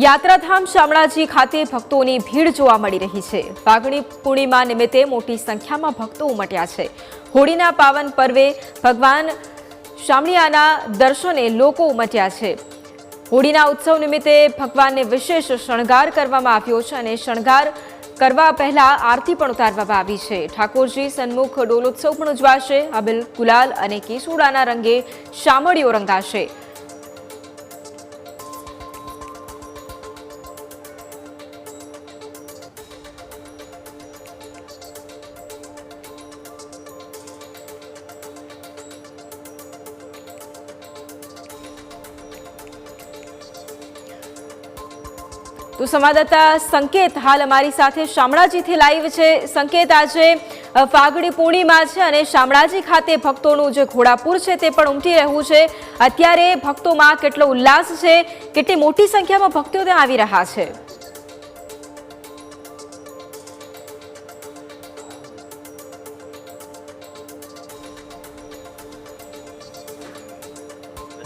યાત્રાધામ શામળાજી ખાતે ભક્તોની ભીડ જોવા મળી રહી છે. ફાગણી પૂર્ણિમા નિમિત્તે મોટી સંખ્યામાં ભક્તો ઉમટ્યા છે. હોળીના પાવન પર્વે ભગવાન શામળિયાના દર્શને લોકો ઉમટ્યા છે. હોળીના ઉત્સવ નિમિત્તે ભગવાનને વિશેષ શણગાર કરવામાં આવ્યો છે અને શણગાર કરવા પહેલા આરતી પણ ઉતારવામાં આવી છે. ઠાકોરજી સન્મુખ ડોલોત્સવ પણ ઉજવાશે. અબિલ ગુલાલ અને કેસુડાના રંગે શામળીઓ રંગાશે. તો સંવાદદાતા સંકેત હાલ અમારી સાથે શામળાજીથી લાઈવ છે. સંકેત, આજે ફાગણી પૂર્ણિમા છે અને શામળાજી ખાતે ભક્તોનું જે ઘોડાપુર છે તે પણ ઉમટી રહ્યું છે. અત્યારે ભક્તોમાં કેટલો ઉલ્લાસ છે, કેટલી મોટી સંખ્યામાં ભક્તો ત્યાં આવી રહ્યા છે.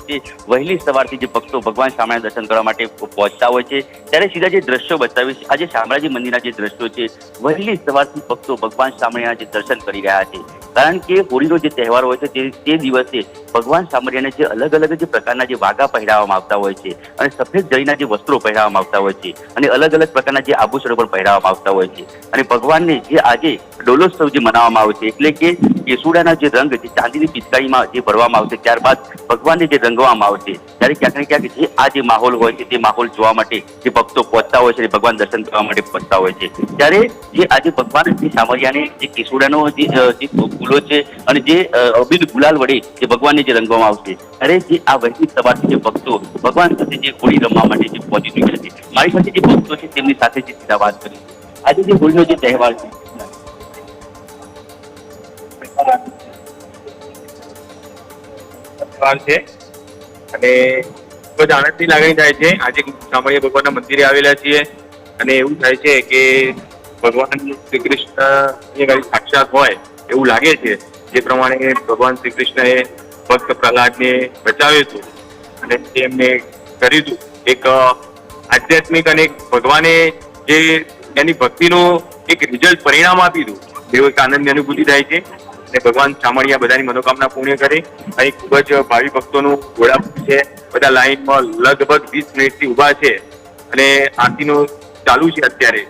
જે વહેલી સવારથી જે ભક્તો ભગવાન શામળાના દર્શન કરવા માટે પહોંચતા હોય છે. ત્યારે સીધા જે દ્રશ્યો બતાવીશ, આજે શામળાજી મંદિરના જે દ્રશ્યો છે, વહેલી સવારથી ભક્તો ભગવાન શામળાના જે દર્શન કરી રહ્યા છે. કારણ કે હોળીનો જે તહેવાર હોય છે, તે તે દિવસે ભગવાન સામરિયાને જે અલગ અલગ જે પ્રકારના જે વાગા પહેરાવવામાં આવતા હોય છે અને સફેદ જરીના જે વસ્ત્રો પહેરાવવામાં આવતા હોય છે અને અલગ અલગ પ્રકારના જે આભૂષણો પણ પહેરાવવામાં આવતા હોય છે. અને ભગવાનને જે આજે ડોલોત્સવ જે મનાવવામાં આવે છે એટલે કે કેસુડાના જે રંગ જે ચાંદીની પિચકારીમાં જે ભરવામાં આવશે ત્યારબાદ ભગવાનને જે રંગવામાં આવશે, ત્યારે ક્યાંક ને ક્યાંક જે આ જે માહોલ હોય છે તે માહોલ જોવા માટે જે ભક્તો પહોંચતા હોય છે ભગવાન દર્શન કરવા માટે પહોંચતા હોય છે. ત્યારે જે આજે ભગવાન જે સામરિયાને, જે કેસુડાનો જે ફૂલો છે અને જે અબીલ ગુલાલ વડે જે ભગવાનને જે રંગવામાં આવશે. ત્યારે જે આ વહેલી સવારથી જે ભક્તો, ભગવાન સાથે જે હોળી રમવા માટે જે પહોંચી ચૂક્યા છે. મારી સાથે જે ભક્તો છે, તેમની સાથે જે સીધા વાત કરી આજે જે હોળીનો જે તહેવાર છે તહેવાર છે. અને ખૂબ જ આનંદની લાગણી થાય છે. આજે શામળિયા ભગવાનના મંદિરે આવેલા છીએ અને એવું થાય છે કે ભગવાન શ્રી કૃષ્ણ સાક્ષાત હોય એવું લાગે છે. જે પ્રમાણે ભગવાન શ્રી કૃષ્ણએ ભક્ત પ્રહલાદને બચાવ્યું હતું અને તેમને કર્યું હતું. એક આધ્યાત્મિક અને ભગવાને જે એની ભક્તિનું એક રિઝલ્ટ પરિણામ આપ્યું હતું તેવું એક આનંદની અનુભૂતિ થાય છે. અને ભગવાન ચામડિયા બધાની મનોકામના પૂર્ણ કરે. અહીં ખૂબ જ ભાવિ ભક્તોનું ઘોડાપુર છે. બધા લાઈનમાં લગભગ વીસ મિનિટથી ઊભા છે અને આરતીનું ચાલુ છે અત્યારે.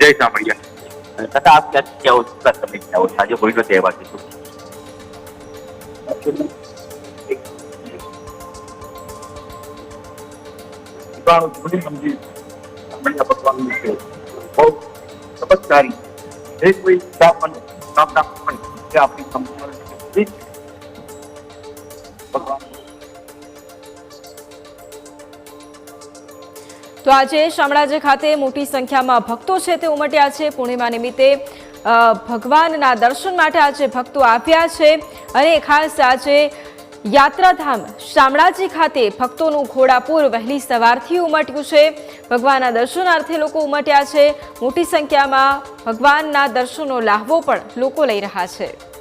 જય ચામડિયા. તથા આપ ક્યાંથી ક્યાં શું તમે ક્યાં હો હોળીનો તહેવાર છે. ભગવાનનું છે. બહુ ચમત્કારી જે કોઈ કામ સ્થાપના કામના હોય આપણી સંપૂર્ણ તો આજે શામળાજી ખાતે મોટી સંખ્યામાં ભક્તો છે તે ઉમટ્યા છે. પૂર્ણિમા નિમિત્તે ભગવાનના દર્શન માટે આજે ભક્તો આવ્યા છે. અને ખાસ આજે યાત્રાધામ શામળાજી ખાતે ભક્તોનું ઘોડાપુર વહેલી સવારથી ઉમટ્યું છે. ભગવાનના દર્શનાર્થે લોકો ઉમટ્યા છે. મોટી સંખ્યામાં ભગવાનના દર્શનનો લાહવો પણ લોકો લઈ રહ્યા છે.